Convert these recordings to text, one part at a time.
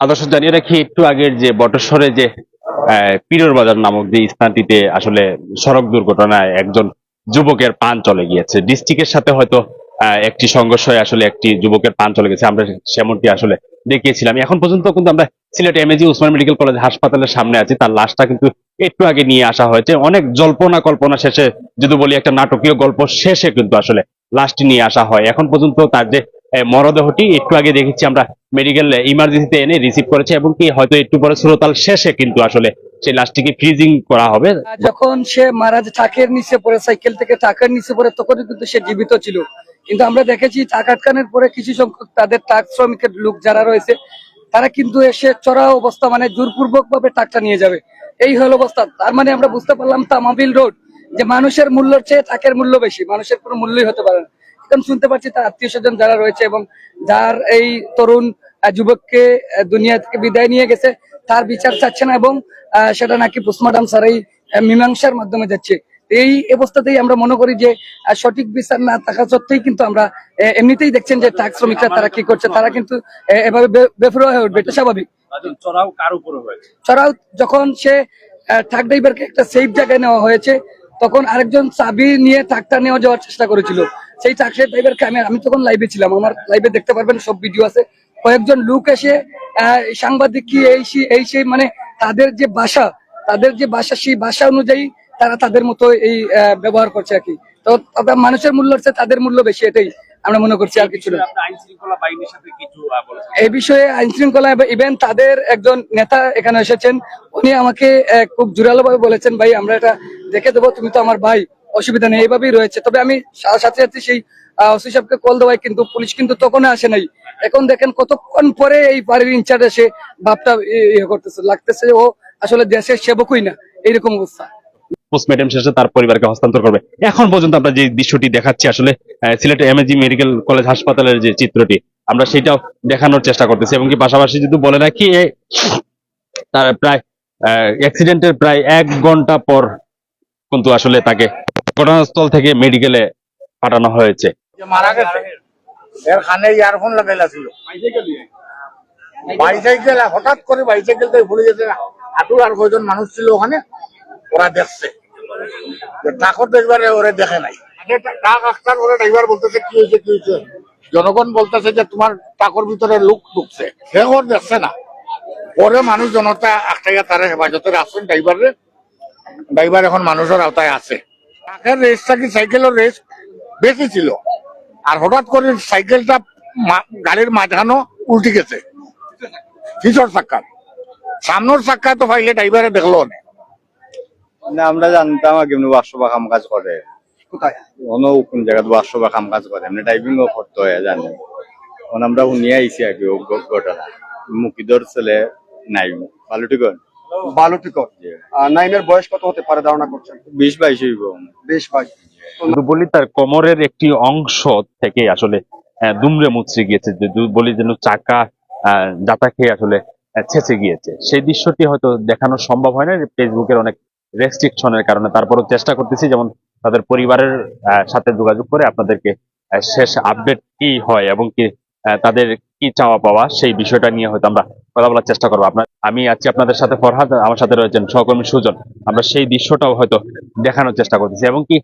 আদর্শ জানিয়ে রাখি একটু আগের যে বটস্বরে যে পীরের বাজার নামক যে স্থানটিতে আসলে সড়ক দুর্ঘটনায় একজন যুবকের পান চলে গিয়েছে? ডিস্ট্রিক্টের সাথে হয়তো একটি সংঘর্ষ আসলে একটি যুবকের পান চলে গেছে। আমরা সেমনটি আসলে দেখিয়েছিলাম। এখন পর্যন্ত কিন্তু আমরা Sylhet MAG Osmani medical college হাসপাতালের সামনে আছি। তার লাশটা কিন্তু একটু আগে নিয়ে আসা হয়েছে। অনেক জল্পনা কল্পনা শেষে যদি বলি একটা নাটকীয় গল্প শেষে কিন্তু আসলে লাশটি নিয়ে আসা হয়। এখন পর্যন্ত তার যে মরদেহটি একটু আগে দেখেছি আমরা মেডিকেল ইমার্জেন্সিতে এনে রিসিভ করেছে এবং কি হয়তো একটু পরে সুরতাল শেষে কিন্তু আসলে সেই লাশটিকে ফ্রিজিং করা হবে। যখন সে মারা টাকের নিচে পড়ে সাইকেল থেকে টাকার নিচে পড়ে, তখনই কিন্তু সে জীবিত ছিল। কিন্তু আমরা দেখেছি টাক আটকানোর পরে কিছু সংখ্যক তাদের টাক শ্রমিকের লোক যারা রয়েছে, তারা কিন্তু এসে চড়া অবস্থা মানে জোরপূর্বক ভাবে টাকটা নিয়ে যাবে। এই হলো অবস্থা। তার মানে আমরা বুঝতে পারলাম তামাবিল রোড, যে মানুষের মূল্যের চেয়ে টাকের মূল্য বেশি। মানুষের কোনো মূল্যই হতে পারে না। এখন শুনতে পাচ্ছি তার আত্মীয় স্বজন যারা রয়েছে এবং যার এই তরুণ যুবককে দুনিয়া থেকে বিদায় নিয়ে গেছে তার বিচার চাচ্ছে না এবং সেটা নাকি পোস্টমর্টম সারাই মীমাংসার মাধ্যমে যাচ্ছে। এই অবস্থাতেই আমরা মনে করি যে সঠিক বিচার না থাকা সত্ত্বেই কিন্তু আমরা এমনিতেই দেখছেন যে ট্যাক্স শ্রমিকরা তারা কি করছে তারা কিন্তু এভাবে বেফরোয়া হয়ে উঠবে এটা স্বাভাবিক। চড়াও কার উপরে হয়েছে? ছাড়াও যখন সে ট্রাক ড্রাইভারকে একটা সেফ জায়গায় নেওয়া হয়েছে তখন আরেকজন চাবি নিয়ে ট্রাকটা নেওয়া যাওয়ার চেষ্টা করেছিল। সেই ট্রাক ড্রাইভারকে আমি আমি তখন লাইভে ছিলাম। আমার লাইভে দেখতে পারবেন সব ভিডিও আছে। কয়েকজন লোক এসে সাংবাদিক কি এই এই সেই মানে তাদের যে ভাষা তাদের যে ভাষা সেই ভাষা অনুযায়ী তারা তাদের মতো এই ব্যবহার করছে আর কি। তো তবে মানুষের মূল্য হচ্ছে তাদের মূল্য বেশি এটাই আমরা মনে করছি আর কিছু না। এই বিষয়ে আইন শৃঙ্খলা ইভেন তাদের একজন নেতা এখানে এসেছেন উনি আমাকে খুব জোরালো ভাবে বলেছেন ভাই আমরা এটা দেখে দেবো তুমি তো আমার ভাই। অসুবিধা নেই, এইভাবেই রয়েছে। তবে আমি সাথে সাথে সেই ওসি সাহেবকে কল দেওয়াই, কিন্তু পুলিশ কিন্তু তখন আসে নাই। এখন দেখেন কতক্ষণ পরে এই বাড়ির ইনচার্জ এসে ভাবটা ইয়ে করতেছে। লাগতেছে ও আসলে দেশের সেবকই না, এইরকম অবস্থা। পোস্টমর্টম শেষে তার যে দৃশ্যটি দেখাচ্ছি আসলে মেডিকেল কলেজ হাসপাতালের যে চিত্রটি, আমরা সেটাও দেখানোর চেষ্টা করতেছি। এবং পাশাপাশি যদি বলে তার প্রায় প্রায় এক ঘণ্টা পর কিন্তু আসলে তাকে ঘটনাস্থল থেকে মেডিকেলে পাঠানো হয়েছে। মারা গেছে? এর খানে ইয়ারফোন লাগাইলা ছিল। বাইসাইকেল হঠাৎ করে বাইসাইকেল থেকে ভুলে গেছে। আটু আর কয়জন মানুষ ছিল ওখানে? ওরা দেখছে। দেখবার ওরা দেখে নাই। আসার ওরা ড্রাইভার বলতেছে কি হয়েছে কি হয়েছে? জনগণ বলতেছে যে তোমার ট্রাকের ভিতরে লোক ঢুকছে। সে ওর দেখছে না। পরে মানুষ জনতা আটকাইয়া তারা হেফাজতে রাখছেন ড্রাইভারে। ড্রাইভার এখন মানুষের আওতায় আছে। ট্রাকের রেসটা কি সাইকেলের রেস বেশি ছিল। আর হঠাৎ করে সাইকেলটা গাড়ির মাঝখানো উল্টে গেছে। পিছর সামনের চাক্কা তো পাইলে ড্রাইভারে দেখল না। না আমরা জানতাম আগে এমনি কাম কাজ করে। কোথায়? অন্য কোন কাম কাজ করে এমনি ড্রাইভিং ও করতে হয় জানি। এখন আমরা শুনিয়ে আইছি আগে ও ঘ- ঘটনা। মুকিদর ছেলে নাই বালুটিকর নাইমের বয়স কত হতে পারে ধারণা করছেন? বিশ বাইশ হইব। বেশ ভাই বলি তার কোমরের একটি অংশ থেকে আসলে দুমড়ে মুচড়ে গিয়েছে। যে বলি যেন চাকা আহ, জাতা খেয়ে আসলে ছেঁচে গিয়েছে। সেই দৃশ্যটি হয়তো দেখানো সম্ভব হয় না। ফেসবুকের অনেক রেস্ট্রিকশনের কারণে তারপরও চেষ্টা করতেছি যেমন তাদের পরিবারের আহ, সাথে যোগাযোগ করে আপনাদেরকে আহ, শেষ আপডেট কি হয় এবং কি আহ, তাদের কি চাওয়া পাওয়া সেই বিষয়টা নিয়ে হয়তো আমরা কথা বলার চেষ্টা করব। আপনার, আমি আছি আপনাদের সাথে, ফরহাদ আমার সাথে রয়েছেন, সহকর্মী সুজন। আমরা সেই দৃশ্যটাও হয়তো দেখানোর চেষ্টা করতেছি এবং কি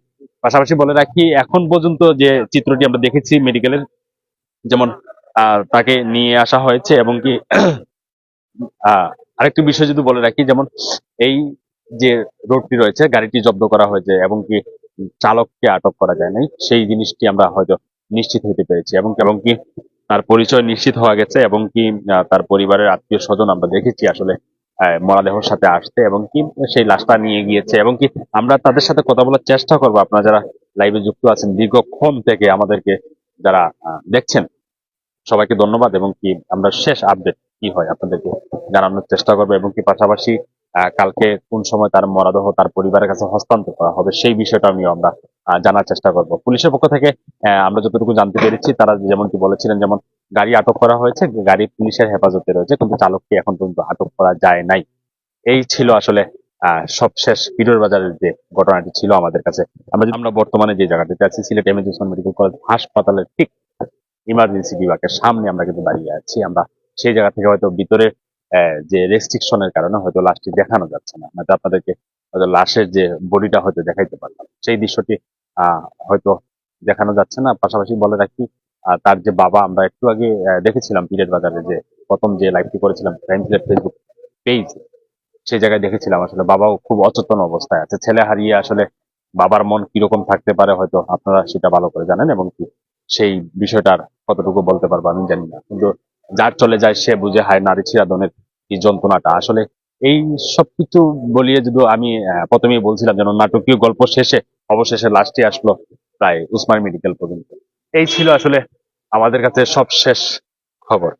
পাশাপাশি বলে রাখি, এখন পর্যন্ত যে চিত্রটি আমরা দেখেছি মেডিকেলের, যেমন তাকে নিয়ে আসা হয়েছে এবং কি আরেকটি বিষয় যদি বলে রাখি, যেমন, এই যে রোডটি রয়েছে, গাড়িটি জব্দ করা হয়েছে এবং কি চালককে আটক করা যায় নাই সেই জিনিসটি আমরা হয়তো নিশ্চিত হতে পেরেছি এবং এবং কি তার পরিচয় নিশ্চিত হওয়া গেছে এবং কি তার পরিবারের আত্মীয় স্বজন আমরা দেখেছি আসলে মরাদেহর সাথে আসতে এবং কি সেই লাশটা নিয়ে গিয়েছে এবং কি আমরা তাদের সাথে কথা বলার চেষ্টা করব। আপনারা যারা লাইভে যুক্ত আছেন, দীর্ঘক্ষণ থেকে আমাদেরকে যারা দেখছেন, সবাইকে ধন্যবাদ এবং কি আমরা শেষ আপডেট কি হয় আপনাদেরকে জানানোর চেষ্টা করব এবং কি পাশাপাশি কালকে কোন সময় তার মরাদেহ তার পরিবারের কাছে হস্তান্তর করা হবে সেই বিষয়টা নিয়েও আমরা জানার চেষ্টা করব। পুলিশের পক্ষ থেকে আমরা যতটুকু জানতে পেরেছি, তারা যেমন কি বলেছিলেন, যেমন গাড়ি আটক করা হয়েছে, গাড়ি পুলিশের হেফাজতে রয়েছে, কিন্তু চালককে এখন পর্যন্ত আটক করা যায় নাই। এই ছিল আসলে সবশেষ পিরোর বাজারের যে ঘটনাটি ছিল আমাদের কাছে। আমরা আমরা বর্তমানে যে জায়গাটিতে আছি, সিলেট এম মেডিকেল কলেজ হাসপাতালের ঠিক ইমার্জেন্সি বিভাগের সামনে আমরা কিন্তু দাঁড়িয়ে আছি। আমরা সেই জায়গা থেকে হয়তো ভিতরে যে রেস্ট্রিকশনের কারণে হয়তো লাশটি দেখানো যাচ্ছে না। আপনাদেরকে লাশের যে বডিটা হয়তো দেখাইতে পারলাম। সেই দৃশ্যটি হয়তো দেখানো যাচ্ছে না। পাশাপাশি বলে রাখি তার যে বাবা, আমরা একটু আগে দেখেছিলাম পিরের বাজারে যে প্রথম যে লাইভটি করেছিলাম ফেসবুক পেজ সেই জায়গায় দেখেছিলাম আসলে বাবাও খুব অচেতন অবস্থায় আছে। ছেলে হারিয়ে আসলে বাবার মন কীরকম থাকতে পারে হয়তো আপনারা সেটা ভালো করে জানেন এবং কি সেই বিষয়টার কতটুকু বলতে পারব আমি জানি না। কিন্তু যার চলে যায় সে বুঝে হায় নারী ছিয়াদনের এই যন্ত্রণাটা। আসলে এই সবকিছু বলিয়ে যদি আমি প্রথমেই বলছিলাম যেন নাটকীয় গল্প শেষে, অবশেষে লাস্টে আসলো প্রায় উসমান মেডিকেল পর্যন্ত। এই ছিল আসলে আমাদের কাছে সব শেষ খবর।